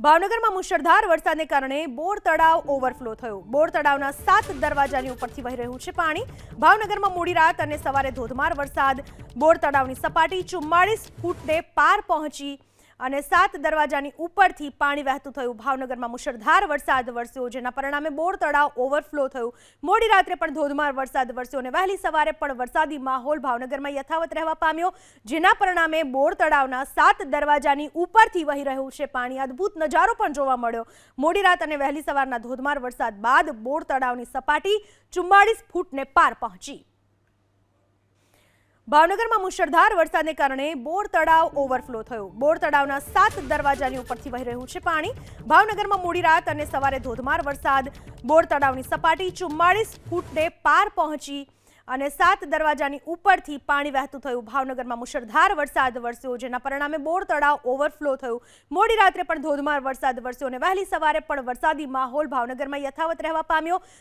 ભાવનગરમાં મુશળધાર વરસાદને કારણે બોર તળાવ ઓવરફ્લો થયો. બોર તળાવના સાત દરવાજાની ઉપરથી વહી રહ્યું છે પાણી. ભાવનગરમાં મોડી રાત અને સવારે ધોધમાર વરસાદ. બોર તળાવની સપાટી ચુમ્માળીસ ફૂટને પાર પહોંચી અને સાત દરવાજાની ઉપરથી પાણી વહેતું થયું. ભાવનગરમાં મુશળધાર વરસાદ વરસ્યો, જેના પરિણામે બોર તળાવ ઓવરફ્લો થયું. મોડી રાત્રે પણ ધોધમાર વરસાદ વરસ્યો અને વહેલી સવારે પણ વરસાદી માહોલ ભાવનગરમાં યથાવત રહેવા પામ્યો, જેના પરિણામે બોર તળાવના સાત દરવાજાની ઉપરથી વહી રહ્યું છે પાણી. અદ્ભુત નજારો પણ જોવા મળ્યો. મોડી રાત અને વહેલી સવારના ધોધમાર વરસાદ બાદ બોર તળાવની સપાટી ચુમ્માળીસ ફૂટને પાર પહોંચી. ભાવનગરમાં મુશળધાર વરસાદને કારણે બોર તળાવ ઓવરફ્લો થયું. બોર તળાવના સાત દરવાજાની ઉપરથી વહી રહ્યું છે પાણી. ભાવનગરમાં મોડી રાત અને સવારે ધોધમાર વરસાદ. બોર તળાવની સપાટી ચુમ્માળીસ ફૂટને પાર પહોંચી અને સાત દરવાજાની ઉપરથી પાણી વહેતું થયું. ભાવનગરમાં મુશળધાર વરસાદ વરસ્યો, જેના પરિણામે બોર તળાવ ઓવરફ્લો થયું. મોડી રાત્રે પણ ધોધમાર વરસાદ વરસ્યો અને વહેલી સવારે પણ વરસાદી માહોલ ભાવનગરમાં યથાવત રહેવા પામ્યો.